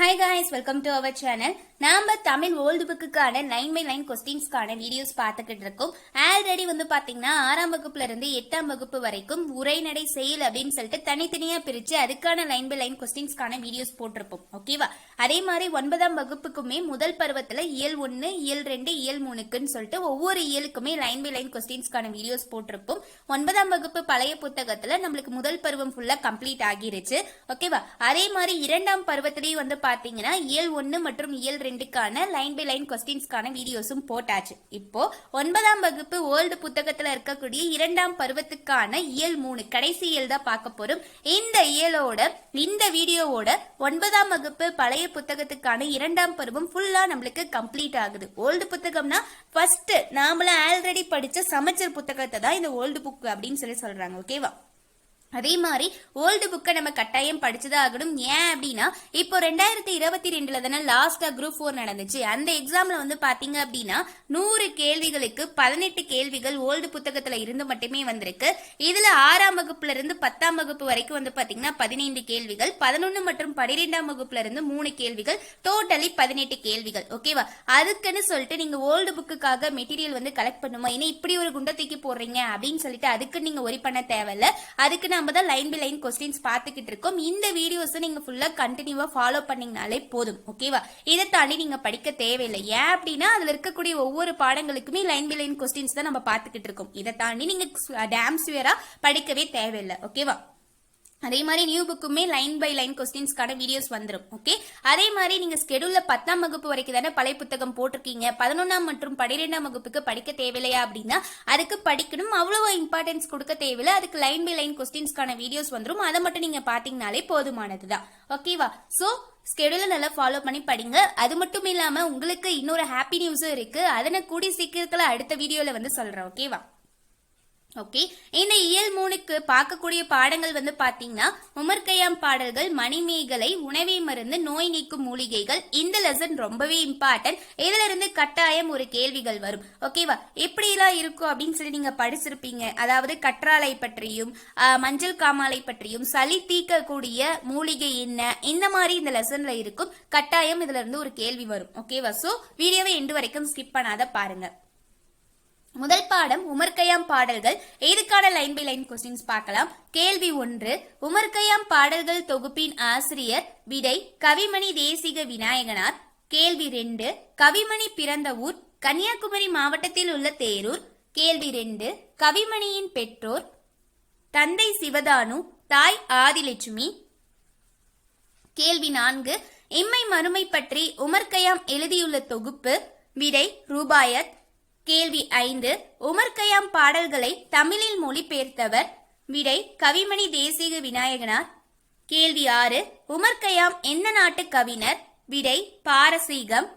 Hi guys welcome to our channel நாம Tamil old புக்குக்கான line by line கொஸ்டின்ஸ்க்கான videos பார்த்துக்கிட்டு இருக்கோம். ஆல்ரெடி வந்து பார்த்தீங்கன்னா ஆறாம் வகுப்புல இருந்து எட்டாம் வகுப்பு வரைக்கும் உரைநடை செயல் அப்படின்னு சொல்லிட்டு தனித்தனியாக பிரித்து அதுக்கான லைன் பை லைன் கொஸ்டின்ஸ்க்கான வீடியோஸ் போட்டிருப்போம். ஓகேவா அதே மாதிரி ஒன்பதாம் வகுப்புக்குமே முதல் பருவத்தில் இயல் ஒன்று இயல் ரெண்டு இயல் மூணுக்குன்னு சொல்லிட்டு ஒவ்வொரு இயலுக்குமே லைன் பை லைன் கொஸ்டின்ஸ்க்கான வீடியோஸ் போட்டிருப்போம். ஒன்பதாம் வகுப்பு பழைய புத்தகத்தில் நம்மளுக்கு முதல் பருவம் ஃபுல்லாக கம்ப்ளீட் ஆகிருச்சு. ஓகேவா அதே மாதிரி இரண்டாம் பருவத்திலேயே வந்து பார்த்தீங்கன்னா இயல் ஒன்று மற்றும் இயல் ரெண்டுக்கான லைன் பை லைன் கொஸ்டின்ஸ்க்கான வீடியோஸும் போட்டாச்சு. இப்போ ஒன்பதாம் வகுப்பு ஓல்டு புத்தகத்தில் இருக்கக்கூடிய இரண்டாம் பருவத்துக்கான இயல் மூணு கடைசி இயல் தான் பார்க்க போறோம். இந்த இயலோட இந்த வீடியோவோட ஒன்பதாம் வகுப்பு பழைய புத்தகத்துக்கான இரண்டாம் பருவம் ஃபுல்லா நம்மளுக்கு கம்ப்ளீட் ஆகுது. ஓல்டு புத்தகம்னா ஃபர்ஸ்ட் நாமளும் ஆல்ரெடி படிச்ச சமச்சர் புத்தகத்தை தான் இந்த ஓல்டு புக் அப்படின்னு சொல்லி சொல்றாங்க ஓகேவா அதே மாதிரி ஓல்டு புக்கை நம்ம கட்டாயம் படிச்சுதான் ஆகணும் ஏன் அப்படின்னா இப்போ ரெண்டாயிரத்தி இருபத்தி ரெண்டுல தானே லாஸ்டா குரூப் ஃபோர் நடந்துச்சு. அந்த எக்ஸாம்ல வந்து பாத்தீங்க அப்படின்னா நூறு கேள்விகளுக்கு பதினெட்டு கேள்விகள் ஓல்டு புத்தகத்துல இருந்து மட்டுமே வந்திருக்கு. இதுல ஆறாம் வகுப்புல இருந்து பத்தாம் வகுப்பு வரைக்கும் வந்து பாத்தீங்கன்னா பதினைந்து கேள்விகள் பதினொன்னு மற்றும் பனிரெண்டாம் வகுப்புல இருந்து மூணு கேள்விகள் டோட்டலி பதினெட்டு கேள்விகள் ஓகேவா அதுக்குன்னு சொல்லிட்டு நீங்க ஓல்டு புக்குக்காக மெட்டீரியல் வந்து கலெக்ட் பண்ணுமா? ஏன்னா இப்படி ஒரு குண்டை தூக்கி போடுறீங்க அப்படின்னு சொல்லிட்டு அதுக்கு நீங்க ஒரி பண்ண தேவையில்ல. அதுக்கு நம்ம தான் லைன் பை லைன் கொஸ்டின்ஸ் பார்த்துக்கிட்டு இருக்கோம். இந்த வீடியோஸை நீங்கள் ஃபுல்லாக கண்டினியூவாக ஃபாலோ பண்ணிங்கனாலே போதும். ஓகேவா இதை தாண்டி நீங்கள் படிக்க தேவையில்லை. ஏன் அப்படின்னா அதில் இருக்கக்கூடிய ஒவ்வொரு பாடங்களுக்குமே லைன் பை லைன் கொஸ்டின்ஸ் தான் நம்ம பார்த்துக்கிட்டு இருக்கோம். இதை தாண்டி நீங்கள் டேம்ஸ் uh, படிக்கவே தேவையில்லை. ஓகேவா அதே மாதிரி நியூ புக்குமே லைன் பை லைன் கொஸ்டின்ஸ்க்கான வீடியோஸ் வந்துடும் ஓகே அதே மாதிரி நீங்க ஸ்கெடியூல்ல பத்தாம் வகுப்பு வரைக்கும் தானே பழைய புத்தகம் போட்டிருக்கீங்க. பதினொன்றாம் மற்றும் பன்னிரெண்டாம் வகுப்புக்கு படிக்க தேவையில்லையா அப்படின்னா அதுக்கு படிக்கணும். அவ்வளவு இம்பார்ட்டன்ஸ் கொடுக்க தேவையில்லை. அதுக்கு லைன் பை லைன் கொஸ்டின்ஸ்க்கான வீடியோஸ் வந்துடும் அதை மட்டும் நீங்க பாத்தீங்கனாலே போதுமானதுதான் ஓகேவா ஸோ ஸ்கெடியூலை நல்லா ஃபாலோ பண்ணி படிங்க. அது மட்டும் இல்லாமல் உங்களுக்கு இன்னொரு ஹாப்பி நியூஸும் இருக்குது அதனை கூடி சீக்கிரத்தில் அடுத்த வீடியோவில் வந்து சொல்கிறேன் ஓகேவா ஓகே இந்த இயல் மூணுக்கு பார்க்கக்கூடிய பாடங்கள் வந்து பார்த்தீங்கன்னா உமர்கையாம் பாடல்கள் மணிமேகலை உணவை மருந்து நோய் நீக்கும் மூலிகைகள் இந்த லெசன் ரொம்பவே இம்பார்ட்டன்ட் இதுல இருந்து கட்டாயம் ஒரு கேள்விகள் வரும். ஓகேவா எப்படிலாம் இருக்கும் அப்படின்னு சொல்லி நீங்க படிச்சிருப்பீங்க. அதாவது கற்றாழை பற்றியும் மஞ்சள் காமாலை பற்றியும் சளி தீர்க்கக்கூடிய மூலிகை என்ன இந்த மாதிரி இந்த லெசன்ல இருக்கும். கட்டாயம் இதுல இருந்து ஒரு கேள்வி வரும். ஓகேவா சோ வீடியோவை எண்டு வரைக்கும் ஸ்கிப் பண்ணாத பாருங்க. முதல் பாடம் உமர்கயாம் பாடல்கள். இதுக்கான லைன் பை லைன் கொஸ்டின்ஸ் பார்க்கலாம். கேள்வி ஒன்று உமர்கயாம் பாடல்கள் தொகுப்பின் ஆசிரியர் விடை கவிமணி தேசிக விநாயகனார். கேள்வி ரெண்டு கவிமணி பிறந்த ஊர் கன்னியாகுமரி மாவட்டத்தில் உள்ள தேரூர். கேள்வி ரெண்டு கவிமணியின் பெற்றோர் தந்தை சிவதானு தாய் ஆதிலட்சுமி. கேள்வி நான்கு இம்மை மறுமை பற்றி உமர்கயாம் எழுதியுள்ள தொகுப்பு விடை ரூபாயத் கேள்வி ஐந்து. உமர் கயாம் பாடல்களை தமிழில் மொழிபெயர்த்தவர் விடை கவிமணி தேசிக விநாயகனார். கேள்வி ஆறு. உமர் கயாம் எந்த நாட்டு கவிஞர்? விடை பாரசீகம்.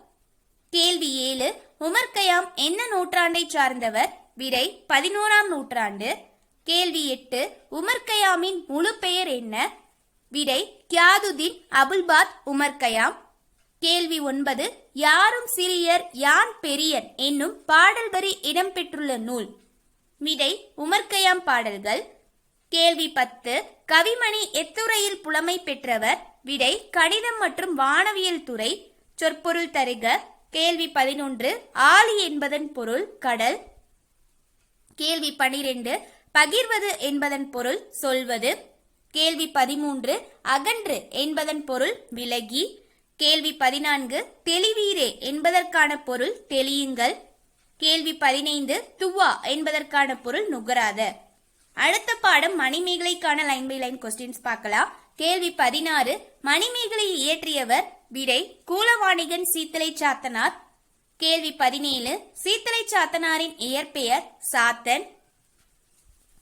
கேள்வி ஏழு. உமர் கயாம் என்ன நூற்றாண்டை சார்ந்தவர்? விடை பதினோராம் நூற்றாண்டு. கேள்வி எட்டு. உமர் கயாமின் முழு பெயர் என்ன? விடை கியாதுதீன் அபுல்பாத் உமர் கயாம் கேள்வி ஒன்பது யாரும் சிறியர் யான் பெரியன் என்னும் பாடல் வரி இடம்பெற்றுள்ள நூல். விடை உமர்கயாம் பாடல்கள். கேள்வி பத்து கவிமணி எத்துறையில் புலமை பெற்றவர். விடை கணிதம் மற்றும் வானவியல் துறை. சொற்பொருள் தருக. கேள்வி பதினொன்று ஆலி என்பதன் பொருள் கடல். கேள்வி பனிரெண்டு பகிர்வது என்பதன் பொருள் சொல்வது. கேள்வி பதிமூன்று அகன்று என்பதன் பொருள் விலகி. கேள்வி பதினான்கு தெளிவீரே என்பதற்கான பொருள் தெளியுங்கள். கேள்வி பதினைந்து துவா என்பதற்கான பொருள் நுகராத. அடுத்த பாடம் மணிமேகலைக்கான லைன் பை லைன் கொஸ்டின்ஸ் பார்க்கலாம். கேள்வி பதினாறு மணிமேகலையை இயற்றியவர் விடை கூலவாணிகன் சீத்தலை சாத்தனார். கேள்வி பதினேழு சீத்தலை சாத்தனாரின் இயற்பெயர் சாத்தன்.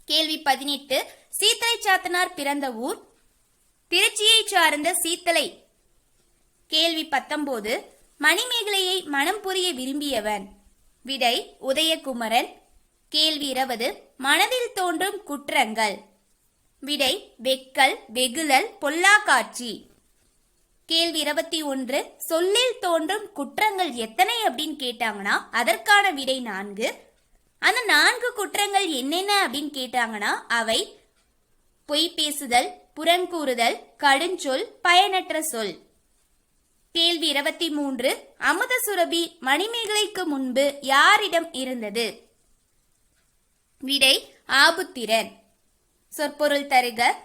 கேள்வி பதினெட்டு சீத்தலை சாத்தனார் பிறந்த ஊர். திருச்சியை சார்ந்த சீத்தலை கேள்வி பத்தொன்பது மணிமேகலையை மனம் புரிய விரும்பியவன். விடை உதயகுமரன். கேள்வி இருபது மனதில் தோன்றும் குற்றங்கள். விடை வெக்கல் வெகுலல் பொல்லாக்காட்சி. கேள்வி இருபத்தி ஒன்று சொல்லில் தோன்றும் குற்றங்கள் எத்தனை அப்படின்னு கேட்டாங்கன்னா அதற்கான விடை நான்கு. அந்த நான்கு குற்றங்கள் என்னென்ன அப்படின்னு கேட்டாங்கன்னா அவை பொய் பேசுதல் புறங்கூறுதல் கடுஞ்சொல் பயனற்ற சொல். கேள்வி இருபத்தி மூன்று அமுத சுரபி மணிமேகலைக்கு முன்பு யாரிடம் இருந்தது? விடை ஆபுத்திரன். சொற்பொருள் தருக.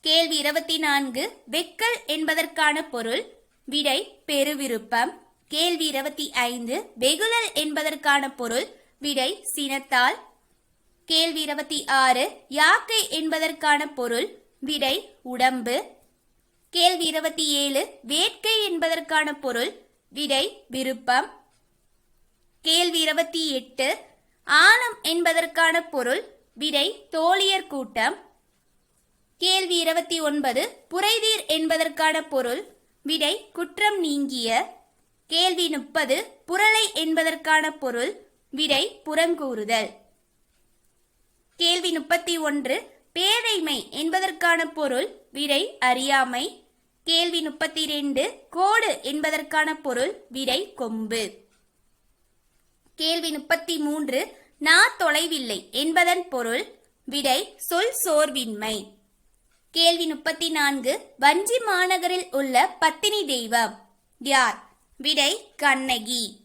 கேள்வி இருபத்தி நான்கு வெக்கல் என்பதற்கான பொருள். விடை பெருவிருப்பம். கேள்வி இருபத்தி ஐந்து வெகுலல் என்பதற்கான பொருள். விடை சினத்தால். கேள்வி இருபத்தி ஆறு யாக்கை என்பதற்கான பொருள். விடை உடம்பு. கேள்வி இருபத்தி ஏழு வேட்கை என்பதற்கான பொருள் விடை விருப்பம். கேள்வி இருபத்தி எட்டு ஆணம் என்பதற்கான பொருள் விடை தோழியர் கூட்டம். கேள்வி இருபத்தி ஒன்பது புரைதீர் என்பதற்கான பொருள் விடை குற்றம் நீங்கிய. கேள்வி முப்பது புரளை என்பதற்கான பொருள் விடை புறங்கூறுதல் கேள்வி முப்பத்தி ஒன்று பேதைமை என்பதற்கான பொருள் விடை அறியாமை. கேள்வி முப்பத்தி ரெண்டு கோடு என்பதற்கான பொருள் விடை கொம்பு. கேள்வி முப்பத்தி மூன்று நா தொலைவில்லை என்பதன் பொருள் விடை சொல் சோர்வின்மை. கேள்வி முப்பத்தி நான்கு வஞ்சி மாநகரில் உள்ள பத்தினி தெய்வம் யார்? விடை கண்ணகி.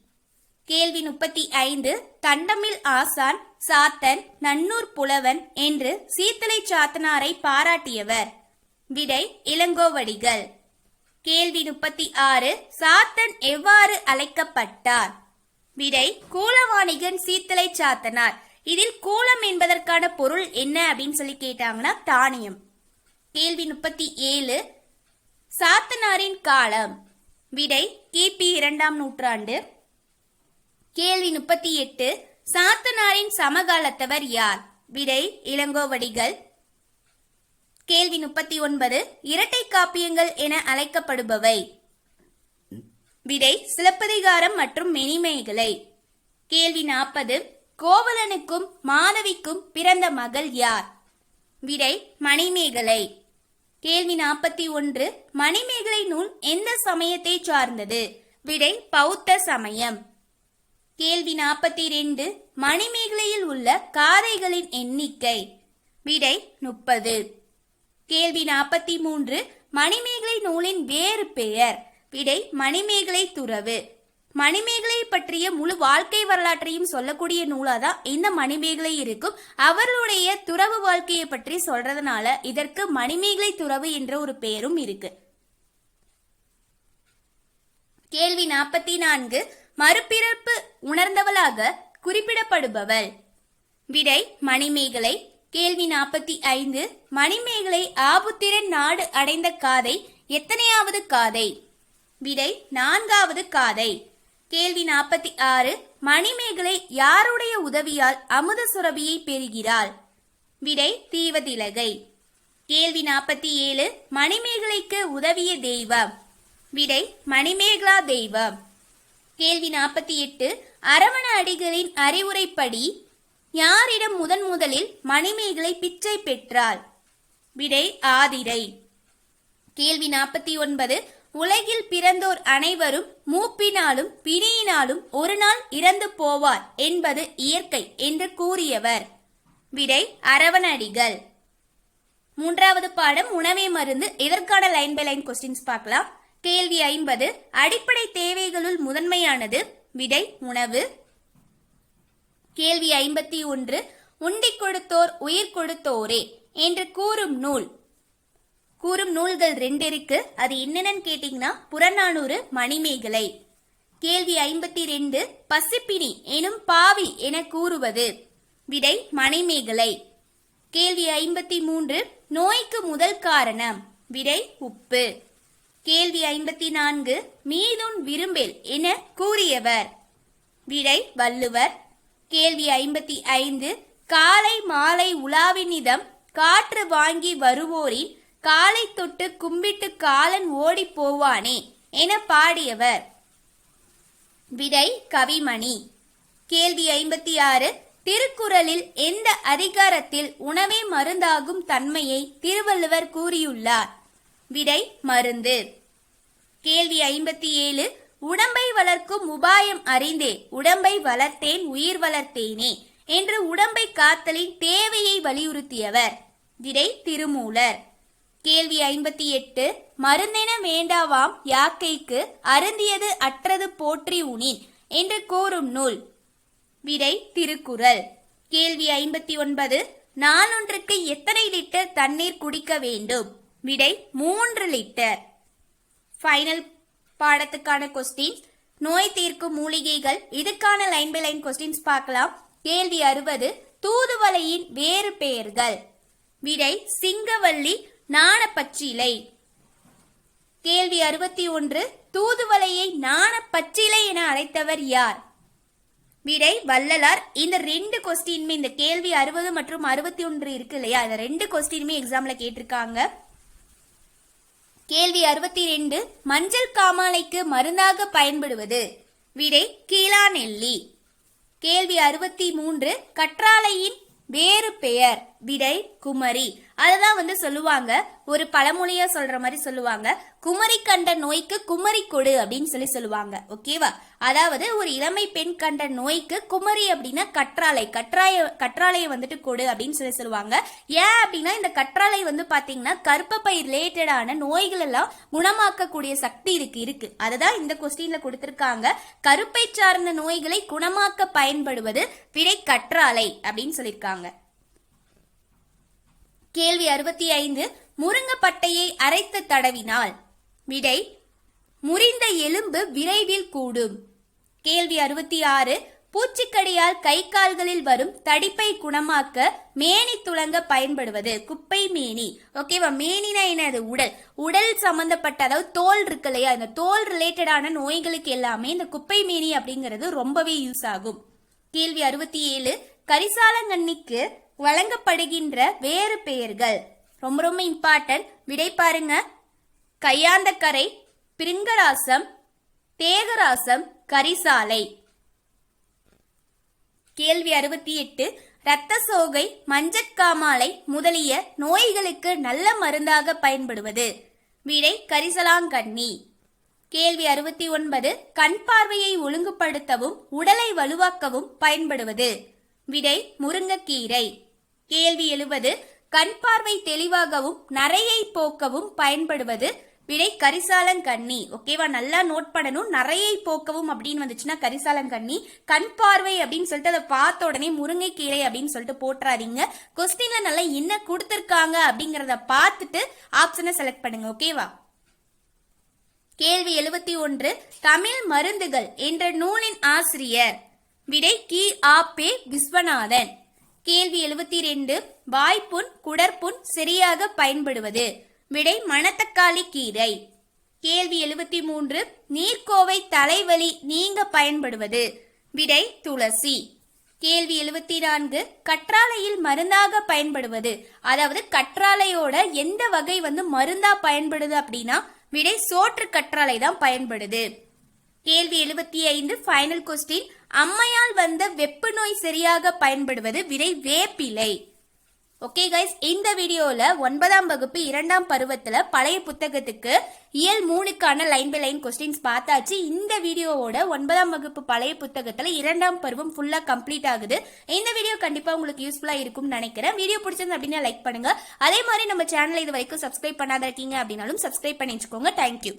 கேள்வி முப்பத்தி ஐந்து தண்டமில் ஆசான் சாத்தன் நன்னூர் புலவன் என்று சீத்தலை சாத்தனாரை பாராட்டியவர் விடை இளங்கோவடிகள். கேள்வி முப்பத்தி ஆறு சாத்தன் எவ்வாறு அழைக்கப்பட்டார்? விடை கூலவாணிகன் சீத்தலை சாத்தனார். இதில் கூலம் என்பதற்கான பொருள் என்ன அப்படின்னு சொல்லி கேட்டாங்கன்னா தானியம். கேள்வி முப்பத்தி ஏழு சாத்தனாரின் காலம். விடை கிபி இரண்டாம் நூற்றாண்டு. கேள்வி முப்பத்தி எட்டு சாத்தனாரின் சமகாலத்தவர் யார்? விடை இளங்கோவடிகள். கேள்வி முப்பத்தி ஒன்பது இரட்டை காப்பியங்கள் என அழைக்கப்படுபவை. விடை சிலப்பதிகாரம் மற்றும் மெனிமேகலை கேள்வி நாற்பது கோவலனுக்கும் மாதவிக்கும் பிறந்த மகள் யார்? விடை மணிமேகலை. கேள்வி நாற்பத்தி ஒன்று மணிமேகலை நூல் எந்த சமயத்தை சார்ந்தது? விடை பௌத்த சமயம். கேள்வி நாற்பத்தி ரெண்டு மணிமேகலையில் உள்ள காதைகளின் எண்ணிக்கை. விடை முப்பது. கேள்வி நாற்பத்தி மூன்று மணிமேகலை நூலின் வேறு பெயர். விடை மணிமேகலை துறவு. மணிமேகலை பற்றிய முழு வாழ்க்கை வரலாற்றையும் சொல்லக்கூடிய நூலாதான் இந்த மணிமேகலை இருக்கும். அவர்களுடைய துறவு வாழ்க்கையை பற்றி சொல்றதுனால இதற்கு மணிமேகலை துறவு என்ற ஒரு பெயரும் இருக்கு. கேள்வி நாற்பத்தி நான்கு மறுபிறப்பு உணர்ந்தவளாக குறிப்பிடப்படுபவள். விடை மணிமேகலை கேள்வி நாற்பத்தி ஐந்து. மணிமேகலை ஆபுத்திரன் நாடு அடைந்த காதை எத்தனையாவது காதை? விடை நான்காவது காதை. கேள்வி நாற்பத்தி ஆறு. மணிமேகலை யாருடைய உதவியால் அமுத சுரபியை பெறுகிறாள்? விடை தீவதிலகை கேள்வி நாற்பத்தி ஏழு. மணிமேகலைக்கு உதவிய தெய்வம்? விடை மணிமேகலா தெய்வம். கேள்வி நாற்பத்தி எட்டு. அரவண அடிகளின் அறிவுரைப்படி யாரிடம் முதன் முதலில் மணிமேகலை பிச்சை பெற்றாள்? விடை ஆதிரை. கேள்வி நாற்பத்தி ஒன்பது. உலகில் பிறந்தோர் அனைவரும் மூப்பினாலும் பிணியினாலும் ஒரு நாள் இறந்து போவார் என்பது இயற்கை என்று கூறியவர். விடை அரவணடிகள். மூன்றாவது பாடம் உணவே மருந்து. இதற்கான லைன் பை லைன் கொஸ்டின்ஸ் பார்க்கலாம். கேள்வி ஐம்பது. அடிப்படை தேவைகளுள் முதன்மையானது. விடை உணவு. கேள்வி ஐம்பத்தி ஒன்று உண்டி கொடுத்தோர் உயிர் கொடுத்தோரே என்று கூறும் நூல். கூறும் நூல்கள் ரெண்டு இருக்கு. அது என்னென்னு கேட்டீங்கன்னா புறநானூறு மணிமேகலை. கேள்வி ஐம்பத்தி ரெண்டு பசிப்பினி எனும் பாவி என கூறுவது. விடை மணிமேகலை. கேள்வி ஐம்பத்தி மூன்று நோய்க்கு முதல் காரணம். விடை உப்பு. கேள்வி ஐம்பத்தி நான்கு மீதுன் விரும்பில் என கூறியவர். விடை வள்ளுவர். கேள்வி ஐம்பத்தி ஐந்து. காலை மாலை உலாவினிதம் காற்று வாங்கி வருவோரின் காலை தொட்டு கும்பிட்டு காலன் ஓடி போவானே என பாடியவர். விடை கவிமணி. கேள்வி ஐம்பத்தி ஆறு. திருக்குறளில் எந்த அதிகாரத்தில் உணவே மருந்தாகும் தன்மையை திருவள்ளுவர் கூறியுள்ளார். விடை மருந்து. கேள்வி ஐம்பத்தி ஏழு. உடம்பை வளர்க்கும் உபாயம் அறிந்தே உடம்பை வளர்த்தேன் உயிர் வளர்த்தேனே என்று உடம்பை காத்தலின் தேவையை வலியுறுத்தியவர். விடை திருமூலர். கேள்வி ஐம்பத்தி எட்டு மருந்தென வேண்டாவாம் யாக்கைக்கு அருந்தியது அற்றது போற்றி உனின் என்று கூறும் நூல். விடை திருக்குறள். கேள்வி ஐம்பத்தி ஒன்பது நாளொன்றுக்கு எத்தனை லிட்டர் தண்ணீர் குடிக்க வேண்டும்? விடை மூன்று லிட்டர். ஃபைனல் பாடத்துக்கான கொஸ்டின்ஸ் நோய் தீர்க்கும் மூலிகைகள் இதுக்கான லைன் பை லைன் கொஸ்டின்ஸ் பார்க்கலாம். கேள்வி அறுபது தூதுவளையின் வேறு பெயர்கள். விடை சிங்கவல்லி நாணப்பச்சிலை. கேள்வி அறுபத்தி ஒன்று தூதுவளையை நாணப்பச்சிலை என அழைத்தவர் யார்? விடை வள்ளலார். இந்த ரெண்டு கொஸ்டினுமே இந்த கேள்வி அறுபது மற்றும் அறுபத்தி ஒன்று இருக்கு இல்லையா? இந்த ரெண்டு கொஸ்டினுமே எக்ஸாம்ல கேட்டிருக்காங்க. கேள்வி அறுபத்தி ரெண்டு மஞ்சள் காமாலைக்கு மருந்தாக பயன்படுவது? விடை கீழா நெல்லி கேள்வி அறுபத்தி மூன்று கற்றாழையின் வேறு பெயர். விடை குமரி. அததான் வந்து சொல்லுவாங்க. ஒரு பழமொழியா சொல்ற மாதிரி சொல்லுவாங்க. குமரி கண்ட நோய்க்கு குமரி கொடு அப்படின்னு சொல்லி சொல்லுவாங்க. ஓகேவா அதாவது ஒரு இளமை பெண் கண்ட நோய்க்கு குமரி அப்படின்னா கற்றாழை கற்றாய கற்றாழையை வந்துட்டு கொடு அப்படின்னு சொல்லி சொல்லுவாங்க. ஏன் அப்படின்னா இந்த கற்றாழை வந்து பாத்தீங்கன்னா கருப்பப்பை ரிலேட்டடான நோய்கள் எல்லாம் குணமாக்கக்கூடிய சக்தி இருக்கு இருக்கு. அதுதான் இந்த கொஸ்டின்ல கொடுத்திருக்காங்க. கருப்பை சார்ந்த நோய்களை குணமாக்க பயன்படுவது விடை கற்றாழை அப்படின்னு சொல்லியிருக்காங்க. கேள்வி அறுபத்தி ஐந்து முருங்கப்பட்டையை அரைத்து தடவினால். விடை முறிந்த எலும்பு விரைவில் கூடும். கேள்வி அறுபத்தி ஆறு பூச்சிக்கடியால் கை கால்களில் வரும் தடிப்பை குணமாக்க மேனி துளங்க பயன்படுவது. குப்பை மேனி. ஓகேவா மேனினா என்னது? உடல். உடல் சம்பந்தப்பட்ட அதாவது தோல் இருக்கு இல்லையா? இந்த தோல் ரிலேட்டடான நோய்களுக்கு எல்லாமே இந்த குப்பை மேனி அப்படிங்கிறது ரொம்பவே யூஸ் ஆகும். கேள்வி அறுபத்தி ஏழு கரிசாலங்கண்ணிக்கு வழங்கப்படுகின்ற வேறு பெயர்கள். ரொம்ப ரொம்ப இம்பார்ட்டன்ட் விடை பாருங்க. கையாந்தக்கரை பிருங்கராசம் தேகராசம் கரிசாலை. கேள்வி அறுபத்தி எட்டு. இரத்த சோகை மஞ்சக்காமாலை முதலிய நோய்களுக்கு நல்ல மருந்தாக பயன்படுவது. விடை கரிசலாங்கண்ணி. கேள்வி அறுபத்தி ஒன்பது. கண் பார்வையை ஒழுங்குபடுத்தவும் உடலை வலுவாக்கவும் பயன்படுவது. விடை முருங்கக்கீரை. கேள்வி எழுவது கண் பார்வை தெளிவாகவும் நரையை போக்கவும் பயன்படுவது. விடை கரிசாலங்கண்ணி. ஓகேவா நல்லா நோட் பண்ணணும். நிறையை போக்கவும் அப்படின்னு வந்துச்சுன்னா கரிசாலங்கண்ணி. கண் பார்வை அப்படின்னு சொல்லிட்டு அதை பார்த்த உடனே முருங்கைக்கீரை அப்படின்னு சொல்லிட்டு போட்டுறாதீங்க. கொஸ்டின்ல நல்லா என்ன கொடுத்துருக்காங்க அப்படிங்கறத பார்த்துட்டு ஆப்ஷனை செலக்ட் பண்ணுங்க. ஓகேவா கேள்வி எழுபத்தி ஒன்று தமிழ் மருந்துகள் என்ற நூலின் ஆசிரியர். விடை கி. ஆ. பே. விஸ்வநாதன். கேள்வி எழுபத்தி ரெண்டு வாய்ப்புண் குடற்புண் சரியாக பயன்படுவது. விடை மணத்தக்காளி கீரை. கேள்வி எழுபத்தி மூன்று நீர்க்கோவை தலைவலி நீங்க பயன்படுவது. விடை துளசி. கேள்வி எழுபத்தி நான்கு கற்றாழையில் மருந்தாக பயன்படுவது. அதாவது கற்றாழையோட எந்த வகை வந்து மருந்தா பயன்படுது அப்படின்னா விடை சோற்று கற்றாழை தான் பயன்படுது. கேள்வி எழுபத்தி ஐந்து ஃபைனல் கொஸ்டின் அம்மையால் வந்த வெப்ப நோய் சரியாக பயன்படுவது விடை வேப்பிலை ஓகே கைஸ் இந்த வீடியோவில் ஒன்பதாம் வகுப்பு இரண்டாம் பருவத்தில் பழைய புத்தகத்துக்கு இயல் மூணுக்கான லைன் பை லைன் கொஸ்டின்ஸ் பார்த்தாச்சு. இந்த வீடியோவோட ஒன்பதாம் வகுப்பு பழைய புத்தகத்தில் இரண்டாம் பருவம் ஃபுல்லாக கம்ப்ளீட் ஆகுது. இந்த வீடியோ கண்டிப்பாக உங்களுக்கு யூஸ்ஃபுல்லாக இருக்கும்னு நினைக்கிறேன். வீடியோ பிடிச்சிருந்து அப்படின்னா லைக் பண்ணுங்கள் அதே மாதிரி நம்ம சேனலை இது வரைக்கும் சப்ஸ்கிரைப் பண்ணாத இருக்கீங்க அப்படின்னாலும் சப்ஸ்கிரைப் பண்ணி வச்சுக்கோங்க. தேங்க்யூ